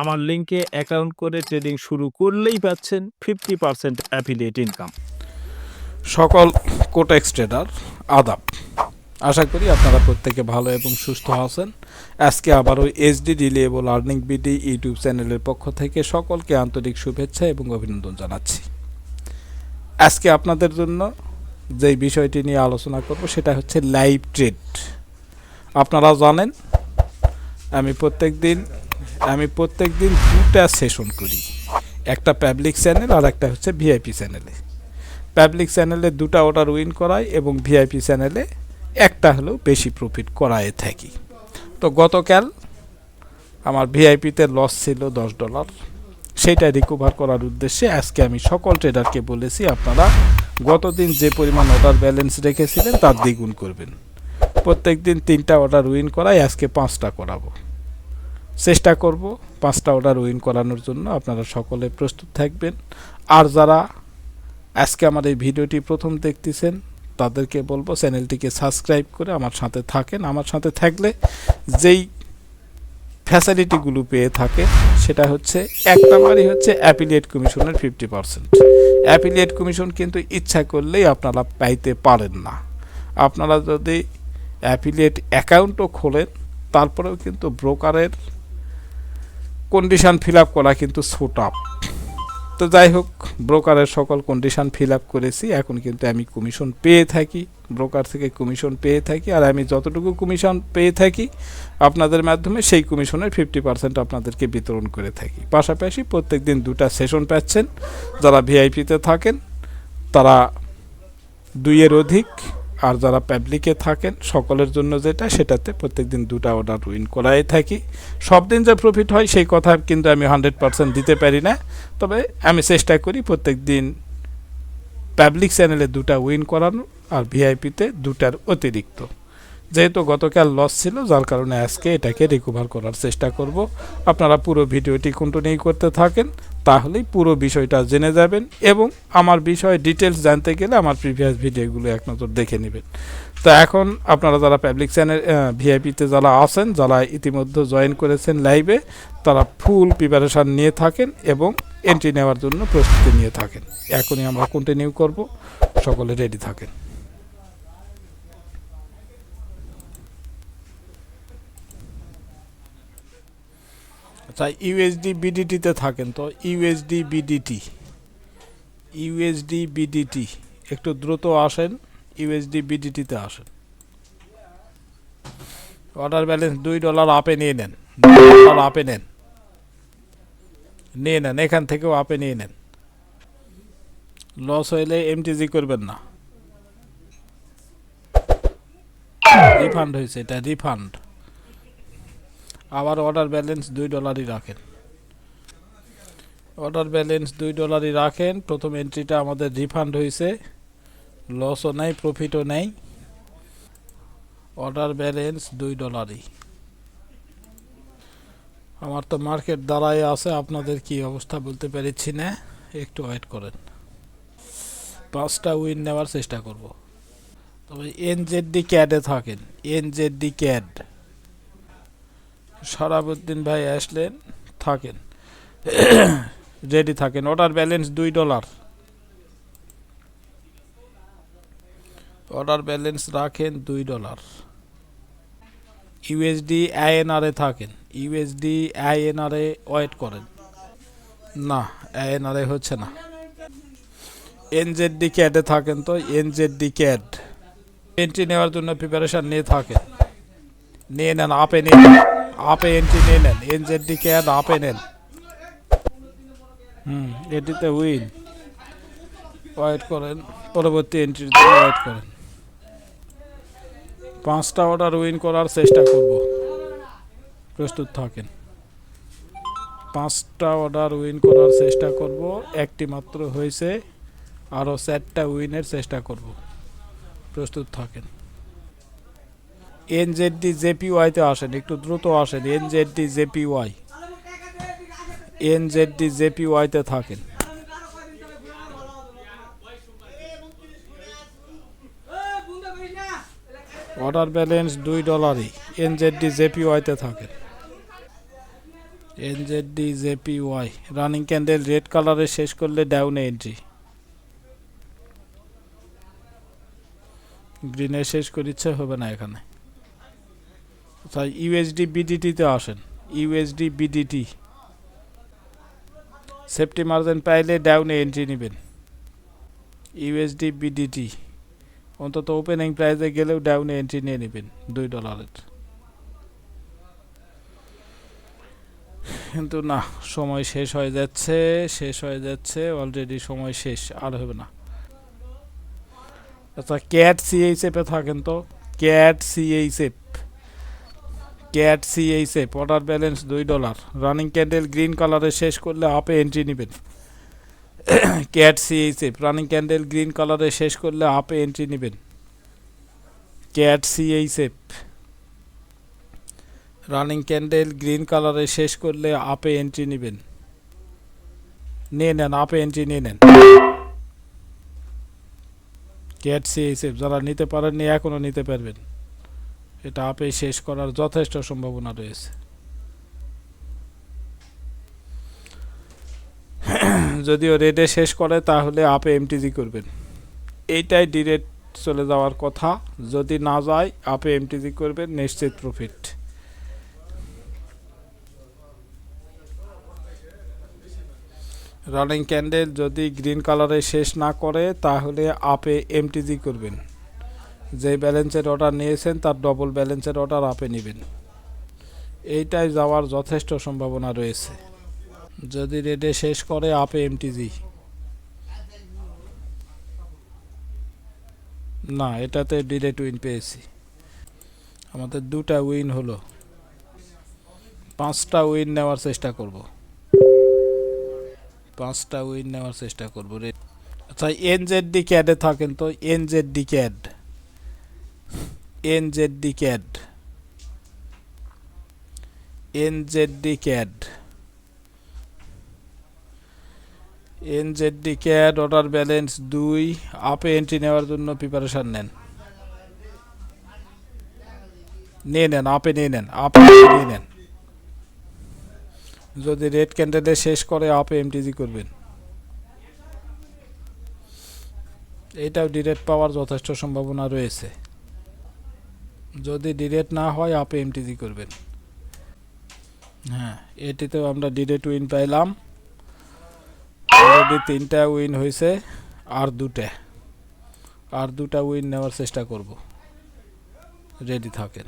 আমার লিঙ্কে অ্যাকাউন্ট করে ট্রেডিং শুরু করলেই পাচ্ছেন ফিফটি পার্সেন্ট অ্যাফিলিয়েট ইনকাম সকল কোটেক্স ট্রেডার আদাব। আশা করি আপনারা প্রত্যেকে ভালো এবং সুস্থ আছেন। আজকে আবারও SD reliable earning BD YouTube চ্যানেলের পক্ষ থেকে সকলকে আন্তরিক শুভেচ্ছা এবং অভিনন্দন জানাচ্ছি। আজকে আপনাদের জন্য যেই বিষয়টি নিয়ে আলোচনা করব সেটা হচ্ছে লাইভ ট্রেড আপনারা জানেন, আমি প্রত্যেক দিন আমি প্রত্যেক দিন দুটা সেশন করি। একটা পাবলিক চ্যানেল আর একটা হচ্ছে ভিআইপি চ্যানেলে পাবলিক চ্যানেলে দুটা অর্ডার উইন করাই এবং ভিআইপি চ্যানেলে একটা হলেও বেশি প্রফিট করায় থাকি। তো গতকাল আমার ভিআইপিতে লস ছিল দশ ডলার সেটা রিকভার করার উদ্দেশ্যে আজকে আমি সকল ট্রেডারকে বলেছি, আপনারা গতদিন যে পরিমাণ অর্ডার ব্যালেন্স রেখেছিলেন তার দ্বিগুণ করবেন। প্রত্যেক দিন তিনটা অর্ডার উইন করাই আজকে পাঁচটা করাবো। চেষ্টা করব পাঁচটা অর্ডার উইন করানোর জন্য। আপনারা সকলে প্রস্তুত থাকবেন। আর যারা আজকে আমার এই ভিডিওটি প্রথম দেখতেছেন, তাদেরকে বলব চ্যানেলটিকে সাবস্ক্রাইব করে আমার সাথে থাকেন। আমার সাথে থাকলে যেই ফ্যাসিলিটিগুলো পেয়ে থাকে, সেটা হচ্ছে এক নম্বরই হচ্ছে অ্যাপিলিয়েট কমিশনের ফিফটি পার্সেন্ট অ্যাপিলিয়েট কমিশন কিন্তু ইচ্ছা করলেই আপনারা পাইতে পারেন না। আপনারা যদি অ্যাপিলিয়েট অ্যাকাউন্টও খোলেন, তারপরেও কিন্তু ব্রোকারের কন্ডিশন ফিল আপ করা কিন্তু ছোট আপ তো যাই হোক ব্রোকারের সকল কন্ডিশন ফিল আপ করেছি, এখন কিন্তু আমি কমিশন পেয়ে থাকি ব্রোকার থেকে কমিশন পেয়ে থাকি, আর আমি যতটুকু কমিশন পেয়ে থাকি, আপনাদের মাধ্যমে সেই কমিশনের ফিফটি পার্সেন্ট আপনাদেরকে বিতরণ করে থাকি। পাশাপাশি প্রত্যেক দিন দুটা সেশন পাচ্ছেন, যারা ভিআইপিতে থাকেন, তারা দুইয়ের অধিক আর যারা পাবলিকে থাকেন, সকলের জন্য যেটা, সেটাতে প্রত্যেক দিন দুটা অর্ডার উইন করাই থাকি। সব দিন যে প্রফিট হয়, সেই কথা কিন্তু আমি হান্ড্রেড পার্সেন্ট দিতে পারি না। তবে আমি চেষ্টা করি প্রত্যেক দিন পাবলিক চ্যানেলে দুটা উইন করানো আর ভিআইপিতে দুটার অতিরিক্ত। যেহেতু গতকাল লস ছিল, যার কারণে আজকে এটাকে রিকভার করার চেষ্টা করব। আপনারা পুরো ভিডিওটি কন্টিনিউ করতে থাকেন। তাহলেই পুরো বিষয়টা জেনে যাবেন এবং আমার বিষয়ে ডিটেলস জানতে গেলে আমার প্রিভিয়াস ভিডিওগুলো এক নজর দেখে নেবেন। তো এখন আপনারা যারা পাবলিক চ্যানেল ভিআইপিতে যারা আছেন, যারা ইতিমধ্যে জয়েন করেছেন লাইভে তারা ফুল প্রিপারেশান নিয়ে থাকেন এবং এন্ট্রি নেওয়ার জন্য প্রস্তুতি নিয়ে থাকেন। এখনই আমরা কন্টিনিউ করব। সকলে রেডি থাকেন। আচ্ছা ইউএসডি বিডিটিতে থাকেন, তো ইউএসডি বিডিটি ইউএসডি বিডিটি একটু দ্রুত আসেন ইউএসডি বিডিটিতে আসেন। অর্ডার ব্যালেন্স দুই ডলার আপে নিয়ে নেন ডলার আপে নেন, নিয়ে নেন, এখান থেকেও আপে নিয়ে নেন। লস হইলে এমটিজি করবেন না। রিফান্ড হয়েছে, এটা রিফান্ড আবার অর্ডার ব্যালেন্স দুই ডলারই রাখেন। অর্ডার ব্যালেন্স দুই ডলারই রাখেন। প্রথম এন্ট্রিটা আমাদের রিফান্ড হয়েছে লসও নেই প্রফিটও নেই। অর্ডার ব্যালেন্স দুই ডলারই আমার তো মার্কেট দাঁড়াই আছে, আপনাদের কি অবস্থা বলতে পেরেছি না। একটু ওয়েট করেন। পাঁচটা উইন নেওয়ার চেষ্টা করব। তবে এনজেডডি ক্যাডে থাকেন। এনজেডডি ক্যাড সারাবুদ্দিন ভাই আসলেন, থাকেন। রেডি থাকেন। অর্ডার ব্যালেন্স দুই ডলার অর্ডার ব্যালেন্স রাখেন দুই ডলার ইউএসডি আইএনআরে থাকেন। ইউএসডি আইএনআরে ওয়েট করেন। না আইএনআরে হচ্ছে না। এনজেডডি ক্যাডে থাকেন তো এনজেডডি ক্যাড এন্ট্রি নেওয়ার জন্য প্রিপারেশান নিয়ে থাকেন। নিয়ে নেন আপে নিয়ে আপে এন্ট্রি নিয়ে নেন এনজেডডি ক্যাড আপে নেন। হুম, এটিতে উইন ওয়েট করেন, পরবর্তী এন্ট্রির জন্য ওয়েট করেন। পাঁচটা অর্ডার উইন করার চেষ্টা করব। প্রস্তুত থাকেন। পাঁচটা অর্ডার উইন করার চেষ্টা করব। একটি মাত্র হয়েছে, আরও চারটা উইনের চেষ্টা করব। প্রস্তুত থাকেন। এনজেডডি জেপিওয়াইতে আসেন, একটু দ্রুত আসেন, এনজেডডি জেপিওয়াই। এনজেডডি জেপিওয়াইতে থাকেন। অর্ডার ব্যালেন্স দুই ডলারই, এনজেডডি জেপিওয়াইতে থাকেন। NZD JP Y running candle red কালারে শেষ করলে ডাউনে এন্ট্রি। গ্রিনে শেষ করিচ্ছে হবে না এখানে। তাই ইউএসডি বিডিটিতে আসেন। ইউএসডি বিডিটি সেফটি মার্জিন পাইলে ডাউনে এন্ট্রি নেবেন। ইউএসডি বিডিটি অন্তত ওপেনিং প্রাইসে গেলেও ডাউনে এন্ট্রি নিয়ে নেবেন দুই ডলারের কিন্তু না, সময় শেষ হয়ে যাচ্ছে, শেষ হয়ে যাচ্ছে অলরেডি সময় শেষ, আর হবে না। আচ্ছা ক্যাট সিএইচএফে থাকেন তো। ক্যাট সিএইচএফ ক্যাট সিএইচএফ পটার ব্যালেন্স দুই ডলার। রানিং ক্যান্ডেল গ্রিন কালারে শেষ করলে আপে এন্ট্রি নেবেন। CAD CHF running candle green কালারে শেষ করলে আপে এন্ট্রি নেবেন। CAD CHF running candle green কালারে শেষ করলে আপে এন্ট্রি নেবেন। নিয়ে নেন, আপে এন্ট্রি নিয়ে নেন। ক্যাট সিএসএফ যারা নিতে পারেননি, এখনও নিতে পারবেন। এটা আপে শেষ করার যথেষ্ট সম্ভাবনা রয়েছে। যদিও রেডে শেষ করে, তাহলে আপে এমটিজি করবেন। এইটাই ডিরেক্ট চলে যাওয়ার কথা। যদি না যায়, আপে এমটিজি করবেন, নিশ্চিত প্রফিট রানিং ক্যান্ডেল যদি গ্রিন কালারে শেষ না করে, তাহলে আপে এমটিজি করবেন। যে ব্যালেন্সের অর্ডার নিয়েছেন তার ডবল ব্যালেন্সের অর্ডার আপে নেবেন। এইটাই যাওয়ার যথেষ্ট সম্ভাবনা রয়েছে। যদি রেডে শেষ করে আপে এমটিজি না, এটাতে ডিরেক্ট উইন পেয়েছি। আমাদের দুটা উইন হলো। পাঁচটা উইন নেওয়ার চেষ্টা করব। পাঁচটা উইন নেওয়ার চেষ্টা করব। রে আচ্ছা এনজেডডি ক্যাডে থাকেন তো? NZD CAD NZD CAD NZD CAD NZD CAD order balance দুই আপে এন্ট্রি নেওয়ার জন্য প্রিপারেশান নেন। নিয়ে নেন আপে নিয়ে নেন আপে নিয়ে নেন। যদি রেড ক্যান্ডেলে শেষ করে আপে এমটিজি করবেন। এটাও ডিরেক্ট পাওয়ার যথেষ্ট সম্ভাবনা রয়েছে। যদি ডিরেক্ট না হয় আপে এমটিজি করবেন। হ্যাঁ এটিতেও আমরা ডিরেক্ট উইন পাইলাম। অলরেডি তিনটা উইন হয়েছে, আর দুটা। আর দুটা উইন নেওয়ার চেষ্টা করব। রেডি থাকেন।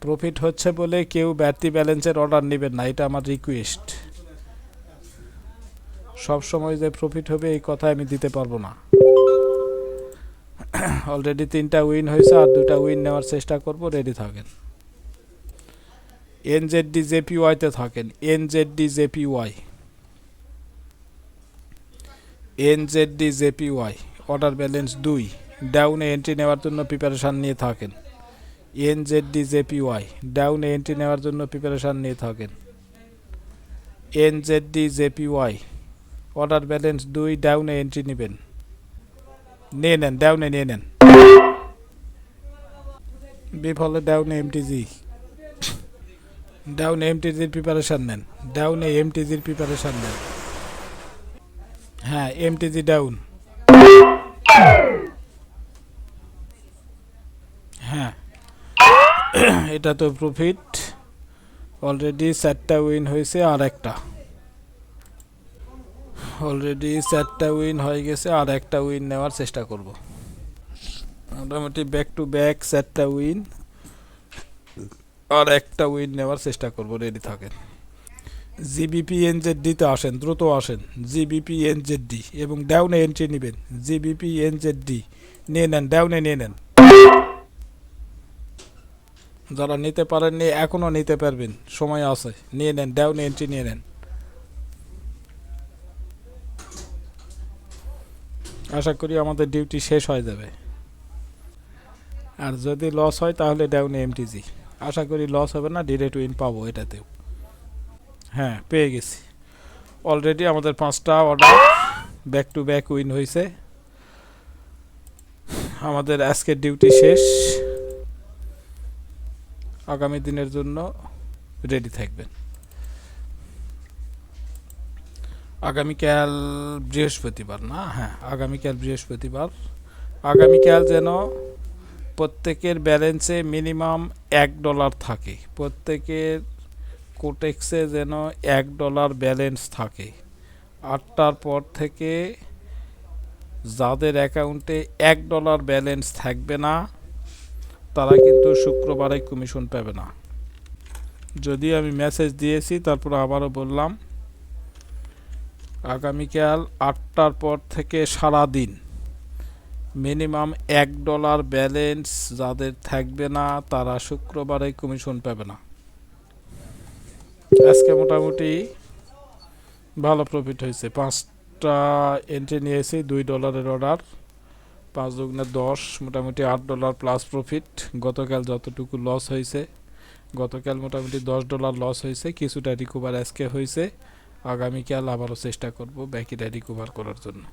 প্রফিট হচ্ছে বলে কেউ ব্যর্থী ব্যালেন্সের অর্ডার নেবেন না, এটা আমার রিকোয়েস্ট সব সময় যে প্রফিট হবে, এই কথা আমি দিতে পারব না। অলরেডি তিনটা উইন হয়েছে আর দুটা উইন নেওয়ার চেষ্টা করব রেডি থাকেন। এনজেডডি জেপিওয়াইতে থাকেন। NZD JPY NZD JPY order balance দুই। ডাউনে এন্ট্রি নেওয়ার জন্য প্রিপারেশান নিয়ে থাকেন। এনজেডডি জেপিওয়াই ডাউনে এন্ট্রি নেওয়ার জন্য প্রিপারেশান নিয়ে থাকেন। এনজেডডি জেপিওয়াই অর্ডার ব্যালেন্স দুই ডাউনে এন্ট্রি নেবেন। নিয়ে নেন ডাউনে নিয়ে নেন বিফলে ডাউনে এমটিজি ডাউনে এমটিজির প্রিপারেশান নেন। ডাউনে এমটিজির প্রিপারেশান নেন। হ্যাঁ এমটিজি ডাউন হ্যাঁ এটা তো প্রফিট অলরেডি চারটা উইন হয়েছে আর একটা। অলরেডি চারটা উইন হয়ে গেছে, আর একটা উইন নেওয়ার চেষ্টা করব। মোটামুটি ব্যাক টু ব্যাক চারটা উইন আর একটা উইন নেওয়ার চেষ্টা করব রেডি থাকেন। জিবিপি এনজেডডিতে আসেন, দ্রুত আসেন। জিবিপি এনজেডডি এবং ডাউনে এন্ট্রি নেবেন। জিবিপি এনজেডডি নিয়ে নেন ডাউনে নিয়ে নেন। যারা নিতে পারেননি এখনও নিতে পারবেন। সময় আছে, নিয়ে নেন ডাউন এন্ট্রি নিয়ে নেন। আশা করি আমাদের ডিউটি শেষ হয়ে যাবে। আর যদি লস হয় তাহলে ডাউনে এমটিজি আশা করি লস হবে না ডিরেক্ট উইন পাবো এটাতেও। হ্যাঁ পেয়ে গেছি। অলরেডি আমাদের পাঁচটা order back to back win হয়েছে আমাদের আজকের ডিউটি শেষ। আগামী দিনের জন্য রেডি থাকবেন। আগামীকাল বৃহস্পতিবার, না? হ্যাঁ আগামীকাল বৃহস্পতিবার। আগামীকাল যেন প্রত্যেকের ব্যালেন্সে মিনিমাম এক ডলার থাকে। প্রত্যেকের কোটেক্সে যেন এক ডলার ব্যালেন্স থাকে। আটটার পর থেকে যাদের অ্যাকাউন্টে এক ডলার ব্যালেন্স থাকবে না, তারা কিন্তু শুক্রবারে কমিশন পাবে না। যদি আমি মেসেজ দিয়েছি, তারপর আবারও বললাম আগামীকাল আটটার পর থেকে সারা দিন মিনিমাম এক ডলার ব্যালেন্স যাদের থাকবে না, তারা শুক্রবারে কমিশন পাবে না। আজকে মোটামুটি ভালো প্রফিট হয়েছে। পাঁচটা এন্ট্রি নিয়েছি, দুই ডলারের অর্ডার পাঁচ দুগুণে দশ, মোটামুটি আট ডলার প্লাস প্রফিট গতকাল যতটুকু লস হয়েছে, গতকাল মোটামুটি দশ ডলার লস হয়েছে। কিছুটা রিকভার আজকে হয়েছে। আগামীকাল আবারও চেষ্টা করব বাকিটা রিকভার করার জন্য।